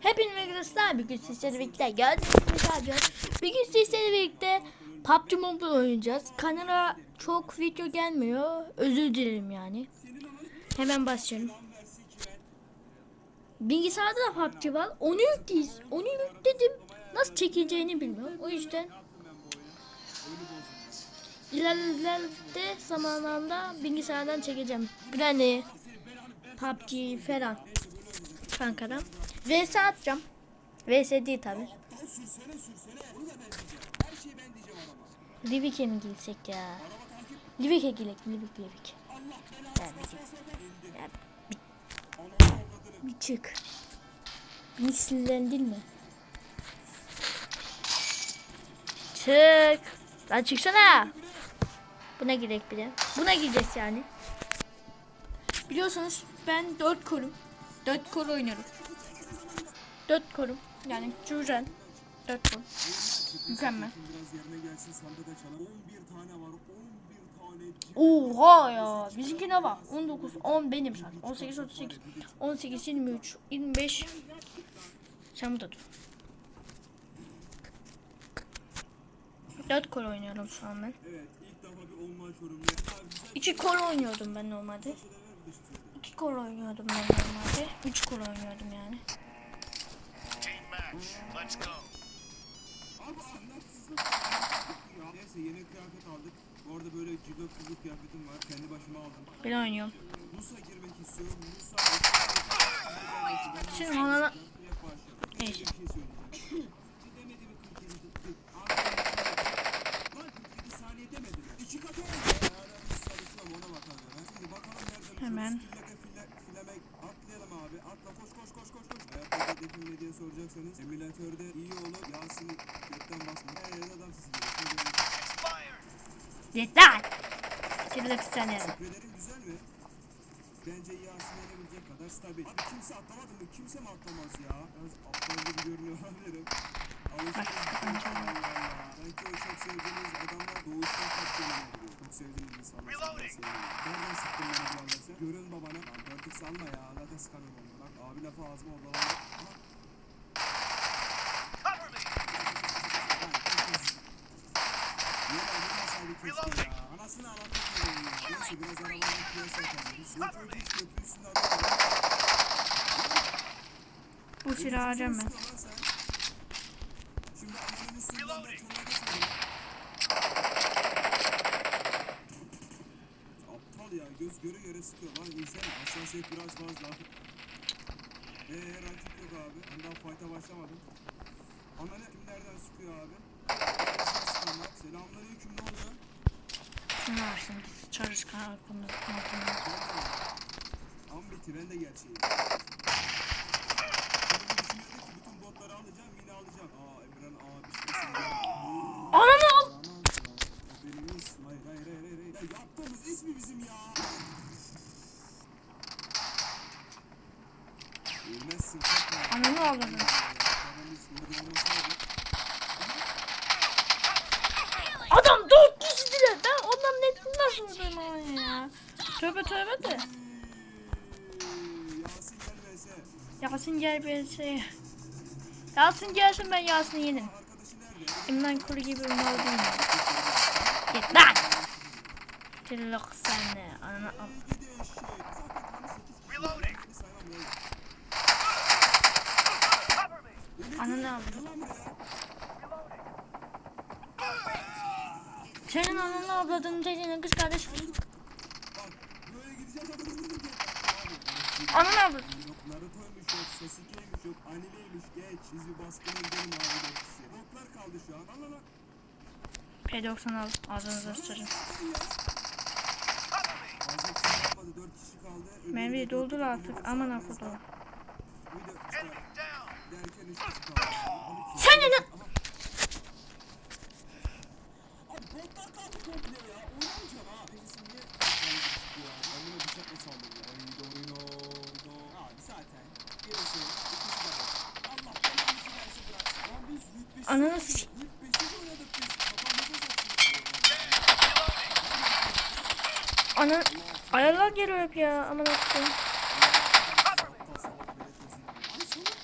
Hepinize arkadaşlar bir gün sizlerle birlikte gördüğünüz gibi bir sizlerle birlikte PUBG Mobile oynayacağız. Kanala çok video gelmiyor. Özür dilerim yani. Hemen başlayalım. Bilgisayarda da PUBG var. Onu yükleyiz. Onu yükledim. Nasıl çekileceğini bilmiyorum. O yüzden ileride zamanlarda bilgisayardan çekeceğim. Yani PUBG falan. Kankadan. VS atacağım. VS değil tabi. Livik'e mi gitsek ya? Livik'e gidelim. Livik Livik. Ya bir git. Ya bir, bir çık. Bir sinirlendin mi? Çık. Lan çıksana. Buna girek bir de. Buna gireceğiz yani. Biliyorsunuz ben 4 korum. 4 kor oynuyorum. 4 korum. Yani güzel. 4 kor. Mükemmel. Biraz yerine gelsin sandık açalım. 11 tane var. 11 tane. Oha ya. Bizimkine bak. 19, 10 benim zaten. 18, 38, 18, 23, 25. Sen burada dur. 4 kor oynuyorum şu an ben. Evet ilk defa bir olma güzel 2 kor oynuyordum ben normalde. 2 kor oynuyordum ben normalde. 3 kor oynuyordum yani. Team match. Let's go. Abi anlatsızlık. Ya. Neyse yeni kıyafet aldık. Bu arada böyle cido kızı kıyafetim var. Kendi başıma aldım. Ben oynuyorum. Musa girmek istiyorum. Musa Şimdi ona. Neyse. Bir söyleyeceğim. Demedi mi 47 tık? Abi, Lan 47 saniye demedi mi? İki katı oldu. Hala biz çalışıyorum ona bakalım. ya. Şimdi bakalım nereden Hemen. Koş koş koş koş. Hayatta hedefin ne diye soracaksanız emülatörde iyi olur. Yasin gökten basma. Eee adam sizi geliyor. Expired. Yeter. Şimdi de saniye. Kulelerin güzel mi? Bence Yasin yenebilecek kadar stabil. Abi kimse atlamadı mı? Kimse mi atlamaz ya? Biraz aptal gibi görünüyor olabilirim. Sanki o çok sevdiğiniz adamlar doğuştan kaptanı oluyor. Çok sevdiğiniz insanlar. Reloading. Nereden sıktın beni bu sen? Görün babana. Lan dörtlük salma ya. Zaten sıkamıyorum Anasını. Neyse biraz piyasa yapalım. Köprü üstünde adam var. Bu silahı ben. Şimdi ananın üstünden de çıkıyor. Aptal ya göz göre göre sıkıyor lan insan hassasiyet biraz fazla. Eee rakip yok abi. Ben daha fight'a başlamadım. Ananı kim nereden sıkıyor abi? Selamünaleyküm ne oluyor? Şunu varsın. Çalışkan hakkında. Ambiti ben de gerçeğim. Şimdi düşünüyordum ki bütün botları alacağım yine alacağım. Aa Emran abi işte. Ananı al. Haberimiz. Hayır hayır hayır hayır. hayır. Ya yaptığımız ismi bizim ya. Olmasaydı. Adam dört kişidiler. Ben onların hepsini nasıl vurdum ama ya. Tövbe tövbe de. Yasin gel bir şey. Yasin gelsin ben Yasin'i yenim. İmran Kuru gibi bir mal değil? Git lan. Tırlık sen de. Ananı al. Gidi eşek. Zaten 18 Reloading. kişi saymam ya. Cover me. Ananı al. Gel lan buraya. Senin ananı avladın dediğin kız kardeş. Ananı avladın. Yok Naruto'ymuş yok, Sasuke'ymiş yok, Anime'ymiş geç. Biz bir baskına gidelim abi dört kişi. Botlar kaldı şu an. Al al al. P90 al. Ağzınıza sıçırın. Fazla kişi kalmadı, dört kişi Sen ne. Ana ayarlar geliyor hep ya. Aman akıllım.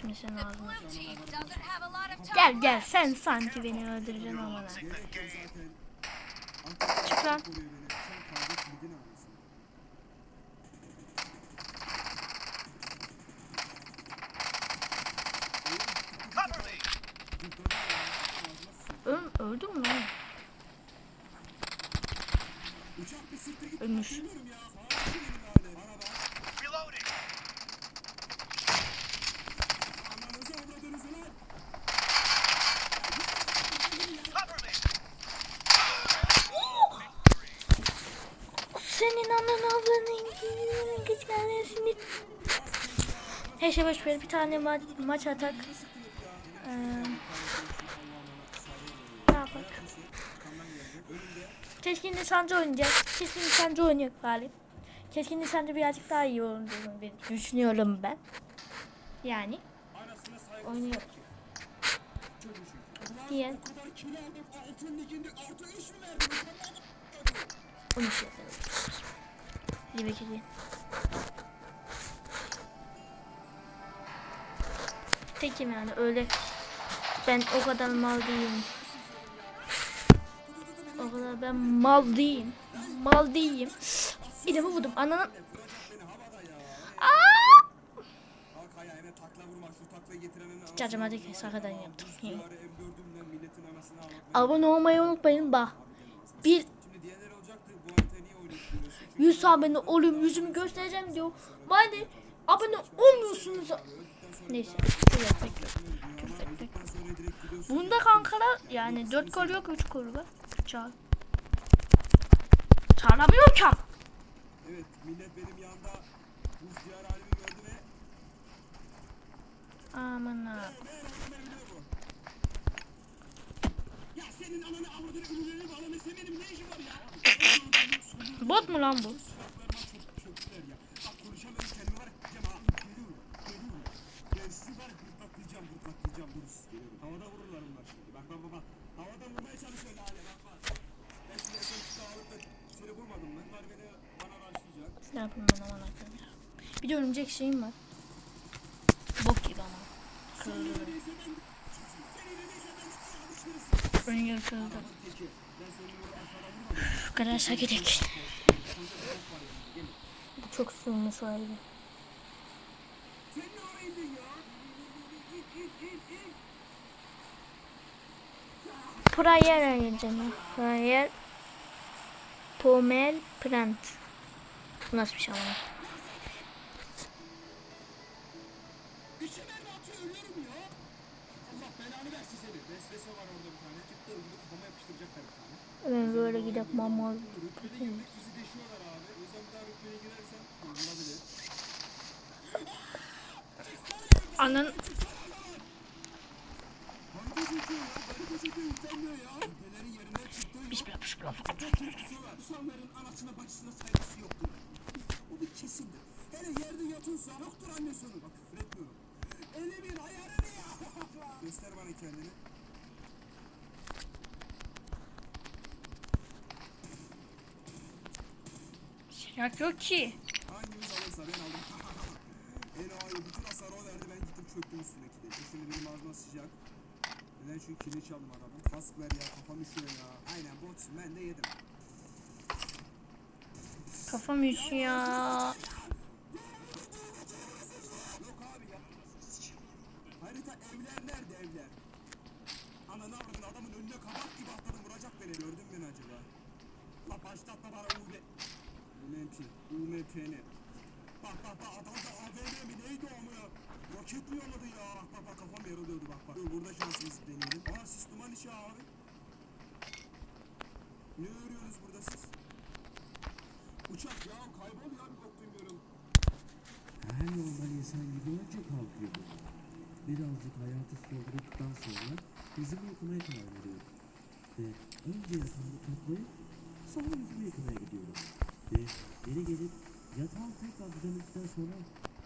Şimdi senin ağzına. Blue team doesn't have a lot of time. Gel gel sen sanki beni öldüreceksin aman Çık lan. koruyor beni. Sen kardeş midin ağrısın. Cover me. Öl, öldü mü lan? Uçak bir siktir git. Ölmüş. Bilmiyorum ya. Sağ olsun yani. Bana bak. Reloading. Ananızı avradınızı lan. Cover me. Senin anan ablanın güçlenmesini. Her şey boş ver bir tane ma- maç atak. Ee, ne yapak? Keskin lisancı oynayacağız. Keskin lisancı oynuyor galip. Keskin lisancı birazcık daha iyi olduğunu bir düşünüyorum ben. Yani oynuyor. Diye O kadar kilo aldım. Altın liginde artı 3 mü verdin? 13 yazarım. Hadi bekleyin. Tekim yani öyle. Ben o kadar mal değilim. O kadar ben mal değilim. Mal değilim. İlimi vurdum. Ananın. Cacım hadi sakadan yaptım. Şu ara M4'ümden milletin anasını ağlatmayın. Abone olmayı unutmayın bak. Bir Şimdi diyenler olacaktır. Bu haritayı niye oynatıyorsun? Çünkü 100 abone olayım yüzümü göstereceğim diyor. Bari abone olmuyorsunuz. Neyse. Şöyle gidiyorsun. Bunda kankalar yani 4 gol yok 3 gol var. Çağır. Çağıramıyor ki. Evet millet benim yanında buz diyar halimi gördü ve Aman ha. Ya senin ananı avradını ünlülerini bağlamayı severim ne işin var ya? Bot mu lan bu? Ne yapayım ben aman. Bir de örümcek şeyim var. Bok gibi ama. Kırıldı. Örümcek kırıldı. Şu kadar sakidik. Bu çok sığmış o halde. Prayer arayacağım. Prayer Pomel Plant. Bu nasıl bir şey ama? Utanmıyor ya. Rütbelerin yerinden çıktı. Hiçbir yapışmıyor. İnsanların anasına bacısına saygısı yoktur. Bu bir kesindir. Hele yerde yatıyorsa yoktur annesi onu. Bak küfür etmiyorum. Elimin ayarını ya. Göster bana kendini. Silah yok ki. Ağır bütün hasarı o verdi ben gittim çöktüm üstüne kilidi. Şimdi benim ağzıma sıcak. Neden çünkü kilidi çaldım adamın. Kask ver ya kafam üşüyor ya. Aynen botsun ben de yedim. Kafam üşüyor. Yok abi ya. Harita evler nerede evler? Ananı avradın adamın önüne kabak gibi atladım vuracak beni gördün mü acaba? UMP. UMP'ni. Bak bak bak adam da AVM mi neydi o mu ya? Roket mi yolladı ya? Bak bak bak kafam yarılıyordu bak bak. Dur burada şansımızı deneyelim. Aa siz duman işi abi. Ne örüyorsunuz burada siz? Uçak ya kaybol ya bir bok duymuyorum. Her normal insan gibi önce kalkıyordu. Birazcık hayatı sorduktan sonra yüzümü yıkamaya karar veriyorum. Ve önce yatağımı toplayıp sonra yüzümü yıkamaya gidiyorum. Ve geri gelip yatağı tekrar düzenledikten sonra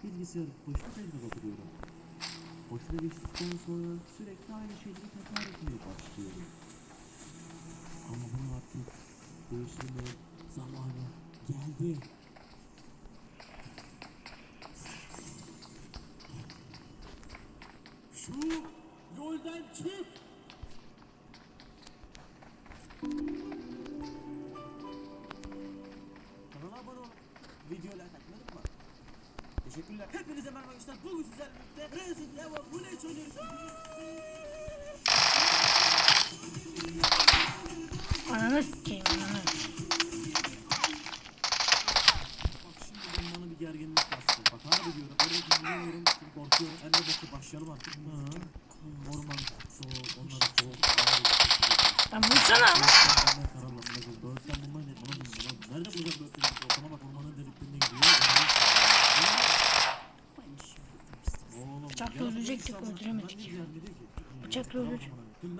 bilgisayarın başına tekrar oturuyorum. Başına geçtikten sonra sürekli aynı şeyleri tekrar etmeye başlıyorum. Ama artık değiştirme zamanı geldi. Şu yoldan çık. Kanala abone olun. Videolar kaçırmadın mı? Teşekkürler. Hepinize merhaba arkadaşlar. Bugün sizlerle birlikte Resident Evil Village oynuyoruz. Ananı sikeyim ananı. Bir gerginlik bastı. Bak harbi diyorum. Orada dinliyorum. Korkuyorum. En de bakı başlayalım artık. Hı. Orman soğuk. Onları soğuk. Lan vursana ama. Dörtten bulmayı ne? Bana bulsun. Lan Nerede bulacağım dörtten? Ortama bak ormanın deliklerine gidiyor. Oğlum. Bıçakla insan- öldüremedik. Bıçakla ne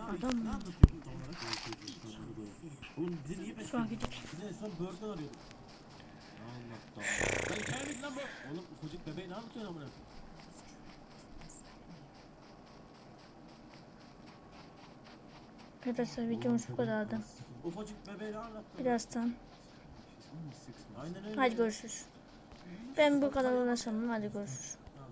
Adam mı? Oğlum bizi niye Şu an bekliyorsun? gidip. Biz en son. Lan lan bu? Oğlum ufacık bebeği ne anlatıyorsun amına? Arkadaşlar videomuz bu kadardı. Ufacık bebeği ne anlattın? Birazdan. Aynen öyle. Hadi görüşürüz. Ben bu kadar uğraşamam. Hadi görüşürüz.